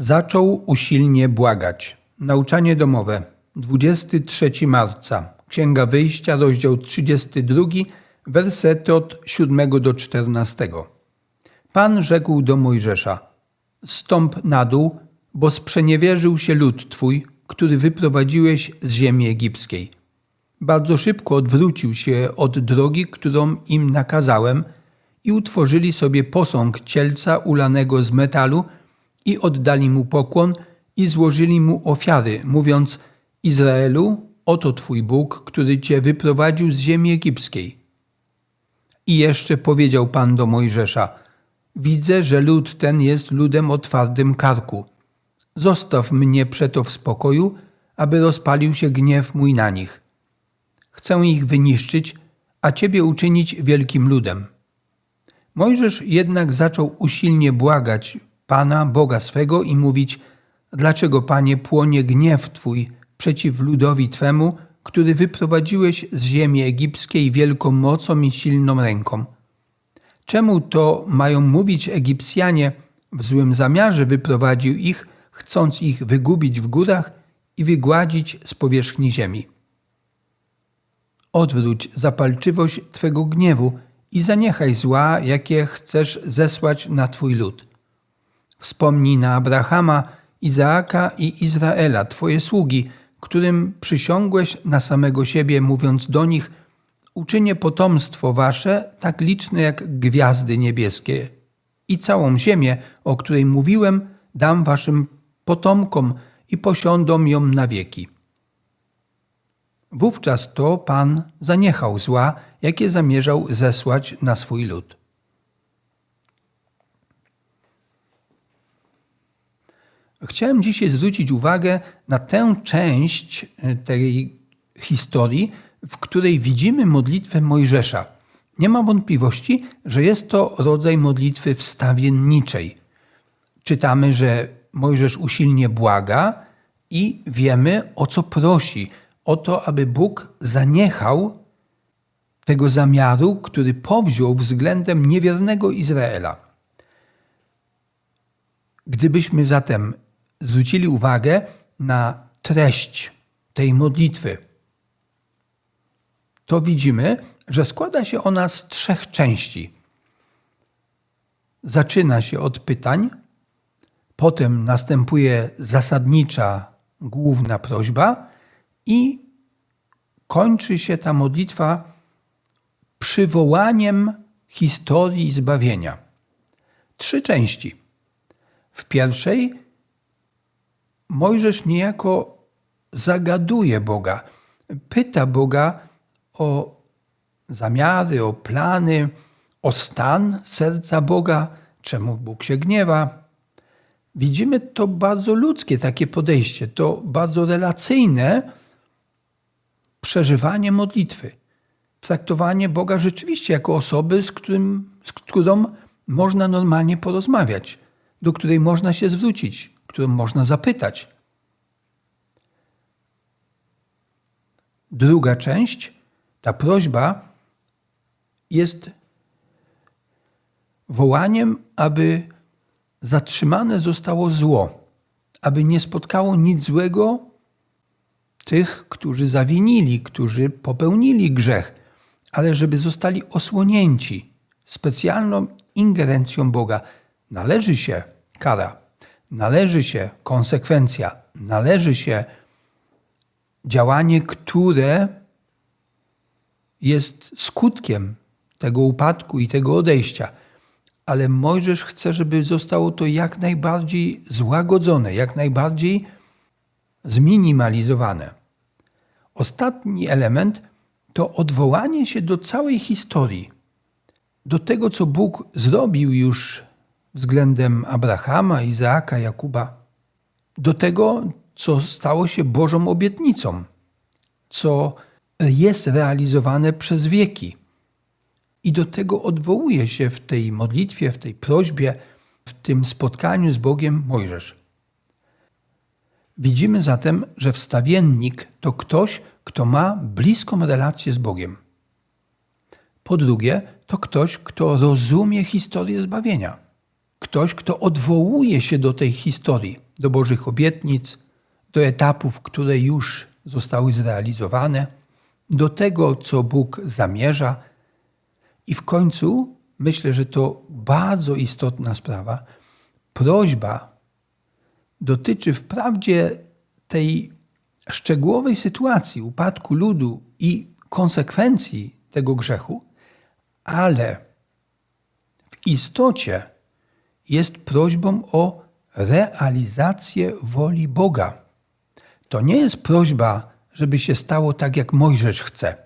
Zaczął usilnie błagać. Nauczanie domowe. 23 marca. Księga Wyjścia, rozdział 32, wersety od 7 do 14. Pan rzekł do Mojżesza: Stąp na dół, bo sprzeniewierzył się lud twój, który wyprowadziłeś z ziemi egipskiej. Bardzo szybko odwrócił się od drogi, którą im nakazałem, i utworzyli sobie posąg cielca ulanego z metalu i oddali mu pokłon i złożyli mu ofiary, mówiąc: Izraelu, oto twój Bóg, który cię wyprowadził z ziemi egipskiej. I jeszcze powiedział Pan do Mojżesza: Widzę, że lud ten jest ludem o twardym karku. Zostaw mnie przeto w spokoju, aby rozpalił się gniew mój na nich. Chcę ich wyniszczyć, a ciebie uczynić wielkim ludem. Mojżesz jednak zaczął usilnie błagać Pana, Boga swego i mówić: Dlaczego, Panie, płonie gniew Twój przeciw ludowi Twemu, który wyprowadziłeś z ziemi egipskiej wielką mocą i silną ręką? Czemu to mają mówić Egipcjanie, w złym zamiarze wyprowadził ich, chcąc ich wygubić w górach i wygładzić z powierzchni ziemi? Odwróć zapalczywość Twego gniewu i zaniechaj zła, jakie chcesz zesłać na Twój lud. Wspomnij na Abrahama, Izaaka i Izraela, Twoje sługi, którym przysiągłeś na samego siebie, mówiąc do nich: Uczynię potomstwo wasze tak liczne jak gwiazdy niebieskie, i całą ziemię, o której mówiłem, dam waszym potomkom i posiądą ją na wieki. Wówczas to Pan zaniechał zła, jakie zamierzał zesłać na swój lud. Chciałem dzisiaj zwrócić uwagę na tę część e, tej historii, w której widzimy modlitwę Mojżesza. Nie ma wątpliwości, że jest to rodzaj modlitwy wstawienniczej. Czytamy, że Mojżesz usilnie błaga i wiemy o co prosi. O to, aby Bóg zaniechał tego zamiaru, który powziął względem niewiernego Izraela. Gdybyśmy zatem zwrócili uwagę na treść tej modlitwy, to widzimy, że składa się ona z trzech części. Zaczyna się od pytań, potem następuje zasadnicza, główna prośba i kończy się ta modlitwa przywołaniem historii zbawienia. Trzy części. W pierwszej Mojżesz niejako zagaduje Boga, pyta Boga o zamiary, o plany, o stan serca Boga, czemu Bóg się gniewa. Widzimy to bardzo ludzkie takie podejście, to bardzo relacyjne przeżywanie modlitwy. Traktowanie Boga rzeczywiście jako osoby, z, którym, z którą można normalnie porozmawiać, do której można się zwrócić, którą można zapytać. Druga część, ta prośba, jest wołaniem, aby zatrzymane zostało zło, aby nie spotkało nic złego tych, którzy zawinili, którzy popełnili grzech, ale żeby zostali osłonięci specjalną ingerencją Boga. Należy się kara, należy się konsekwencja, należy się działanie, które jest skutkiem tego upadku i tego odejścia. Ale Mojżesz chce, żeby zostało to jak najbardziej złagodzone, jak najbardziej zminimalizowane. Ostatni element to odwołanie się do całej historii, do tego, co Bóg zrobił już względem Abrahama, Izaaka, Jakuba, do tego, co stało się Bożą obietnicą, co jest realizowane przez wieki. I do tego odwołuje się w tej modlitwie, w tej prośbie, w tym spotkaniu z Bogiem Mojżesz. Widzimy zatem, że wstawiennik to ktoś, kto ma bliską relację z Bogiem. Po drugie, to ktoś, kto rozumie historię zbawienia. Ktoś, kto odwołuje się do tej historii, do Bożych obietnic, do etapów, które już zostały zrealizowane, do tego, co Bóg zamierza. I w końcu myślę, że to bardzo istotna sprawa. Prośba dotyczy wprawdzie tej szczegółowej sytuacji upadku ludu i konsekwencji tego grzechu, ale w istocie jest prośbą o realizację woli Boga. To nie jest prośba, żeby się stało tak, jak Mojżesz chce.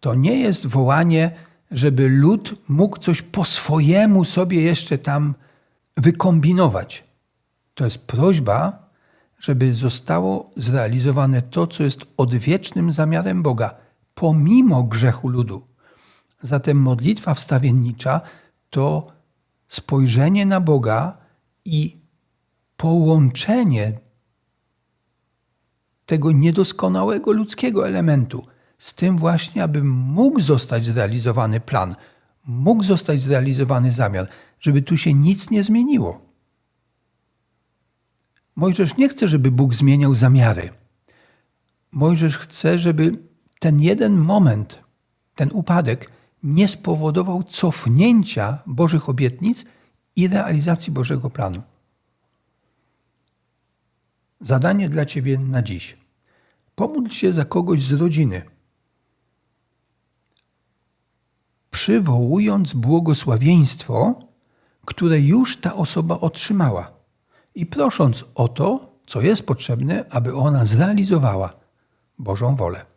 To nie jest wołanie, żeby lud mógł coś po swojemu sobie jeszcze tam wykombinować. To jest prośba, żeby zostało zrealizowane to, co jest odwiecznym zamiarem Boga, pomimo grzechu ludu. Zatem modlitwa wstawiennicza to spojrzenie na Boga i połączenie tego niedoskonałego ludzkiego elementu z tym właśnie, aby mógł zostać zrealizowany plan, mógł zostać zrealizowany zamiar, żeby tu się nic nie zmieniło. Mojżesz nie chce, żeby Bóg zmieniał zamiary. Mojżesz chce, żeby ten jeden moment, ten upadek nie spowodował cofnięcia Bożych obietnic i realizacji Bożego planu. Zadanie dla Ciebie na dziś. Pomódl się za kogoś z rodziny, przywołując błogosławieństwo, które już ta osoba otrzymała i prosząc o to, co jest potrzebne, aby ona zrealizowała Bożą wolę.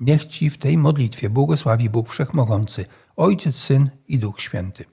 Niech Ci w tej modlitwie błogosławi Bóg Wszechmogący, Ojciec, Syn i Duch Święty.